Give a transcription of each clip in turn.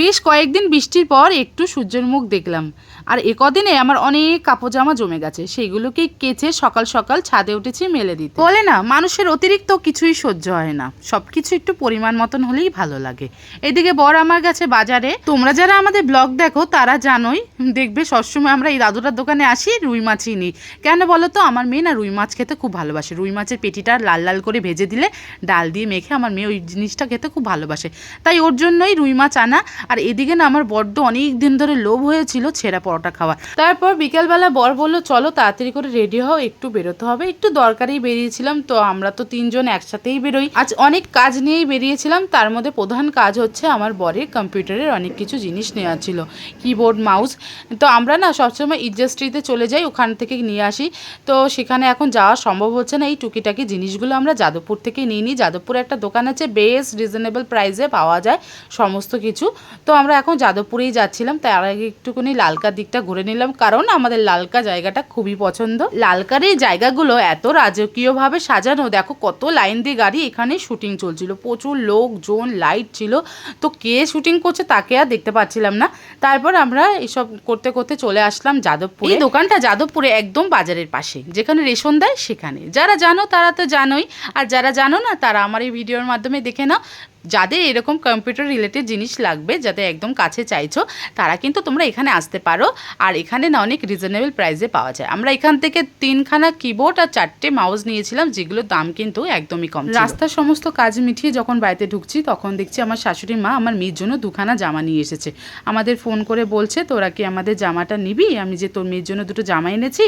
বেশ কয়েকদিন বৃষ্টির পর একটু সূর্যের মুখ দেখলাম। আর এ কদিনে আমার অনেক কাপড় জামা জমে গেছে সেগুলোকে কেচে সকাল সকাল ছাদে উঠেছি মেলে দিতে। বলে না, মানুষের অতিরিক্ত কিছুই সহ্য হয় না। সব কিছু একটু পরিমাণ মতন হলেই ভালো লাগে। এদিকে বর আমার কাছে বাজারে, তোমরা যারা আমাদের ব্লগ দেখো, তারা জানোই, দেখবে সবসময় আমরা এই দাদুটার দোকানে আসি, রুই মাছই নিই কেন বলো তো, আমার মেয়ে না রুই মাছ খেতে খুব ভালোবাসে। রুই মাছের পেটিটা লাল লাল করে ভেজে দিলে ডাল দিয়ে মেখে আমার মেয়ে ওই জিনিসটা খেতে খুব ভালোবাসে। তাই ওর জন্যই রুই মাছ আনা আর এদিকে না আমার বড্ড অনেক দিন ধরে লোভ হয়েছিল ছেঁড়া পরোটা খাওয়া তারপর বিকেলবেলা বর বলল, চলো তাড়াতাড়ি করে রেডি হও, একটু বেরোতে হবে। একটু দরকারেই বেরিয়েছিলাম, তো আমরা তো তিনজন একসাথেই বেরোই। আজ অনেক কাজ নিয়েই বেরিয়েছিলাম, তার মধ্যে প্রধান কাজ হচ্ছে আমার বরের কম্পিউটারের অনেক কিছু জিনিস নেওয়া ছিল কিবোর্ড মাউস তো আমরা না সবসময় ইন্ডাস্ট্রিতে চলে যাই, ওখান থেকে নিয়ে আসি। তো সেখানে এখন যাওয়া সম্ভব হচ্ছে না, এই টুকিটাকি জিনিসগুলো আমরা যাদবপুর থেকে নিয়ে নিই। যাদবপুরে একটা দোকান আছে, বেশ রিজনেবল প্রাইসে পাওয়া যায় সমস্ত কিছু। তো আমরা এখন যাদবপুরেই যাচ্ছিলাম, তার আগে একটুখানি লালকার দিকটা ঘুরে নিলাম, কারণ আমাদের লালকা জায়গাটা খুবই পছন্দ। লালকার এই জায়গাগুলো এত রাজকীয়ভাবে সাজানো, দেখো কত লাইন দিয়ে গাড়ি, এখানে শুটিং চলছিল, প্রচুর লোকজন, লাইট ছিল, তো কে শুটিং করছে তাকে আর দেখতে পাচ্ছিলাম না। তারপর আমরা এসব করতে করতে চলে আসলাম যাদবপুরে। এই দোকানটা যাদবপুরে একদম বাজারের পাশে, যেখানে রেশন দেয় সেখানে। যারা জানো তারা তো জানোই, আর যারা জানো না তারা আমার এই ভিডিওর মাধ্যমে দেখে নাও। যাদের এরকম কম্পিউটার রিলেটেড জিনিস লাগবে যাদের একদম কাছে চাইছো তারা কিন্তু তোমরা এখানে আসতে পারো। আর এখানে না অনেক রিজনেবল প্রাইসে পাওয়া যায়। আমরা এখান থেকে তিনখানা কিবোর্ড আর চারটে মাউস নিয়েছিলাম যেগুলোর দাম কিন্তু একদমই কম রাস্তার সমস্ত কাজ মিটিয়ে যখন বাড়িতে ঢুকছি তখন দেখছি আমার শাশুড়ি মা আমার মেয়ের জন্য দুখানা জামা নিয়ে এসেছে। আমাদের ফোন করে বলছে তোরা কি আমাদের জামাটা নিবি? আমি যে তোর মেয়ের জন্য দুটো জামা এনেছি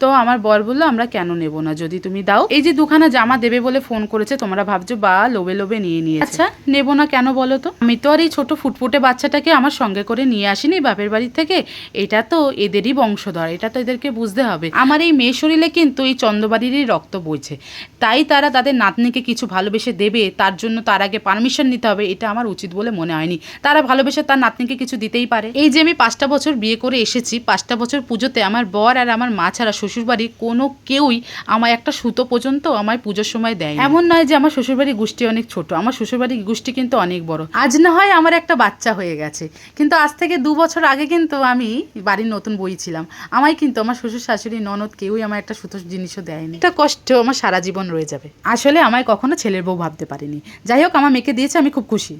তো আমার বর বলল আমরা কেন নেব না? যদি তুমি দাও। এই যে দুখানা জামা দেবে বলে ফোন করেছে তোমরা ভাবছ বা লোবে লোবে নিয়ে নিয়ে আচ্ছা। নেব না কেন বলো তো? আমি তো আর এই ছোট ফুটফুটে বাচ্চাটাকে আমার সঙ্গে করে নিয়ে আসিনি বাপের বাড়ি থেকে। এটা তো এদেরই বংশধর, এটা তো এদেরকে বুঝতে হবে। আমার এই মেয়ে শরীরে কিন্তু এই চন্দ্রবাড়িরই রক্ত বইছে। তাই তারা তাদের নাতনিকে কিছু ভালোবেসে দেবে, তার জন্য তার আগে পারমিশন নিতে হবে, এটা আমার উচিত বলে মনে হয়নি। তারা ভালোবেসে তার নাতনিকে কিছু দিতেই পারে। এই যে আমি পাঁচটা বছর বিয়ে করে এসেছি, পাঁচটা বছর পুজোতে আমার বর আর আমার মা ছাড়া শ্বশুরবাড়ি কোনো কেউই আমায় একটা সুতো পর্যন্ত আমায় পুজোর সময় দেয় এমন নয় যে আমার শ্বশুরবাড়ি গোষ্ঠী অনেক ছোট, আমার শ্বশুরবাড়ি গোষ্ঠী কিন্তু অনেক বড়। আজ না হয় আমার একটা বাচ্চা হয়ে গেছে। কিন্তু আজ থেকে দু বছর আগে কিন্তু আমি বাড়ির নতুন বই ছিলাম। আমায় কিন্তু আমার শ্বশুর শাশুড়ি, ননদ কেউই আমার একটা সুতো জিনিসও দেয়নি। এটা কষ্ট আমার সারা জীবন রয়ে যাবে। আসলে আমায় কখনো ছেলের বউ ভাবতে পারিনি। যাই হোক, আমার মেয়েকে দিয়েছে, আমি খুব খুশি।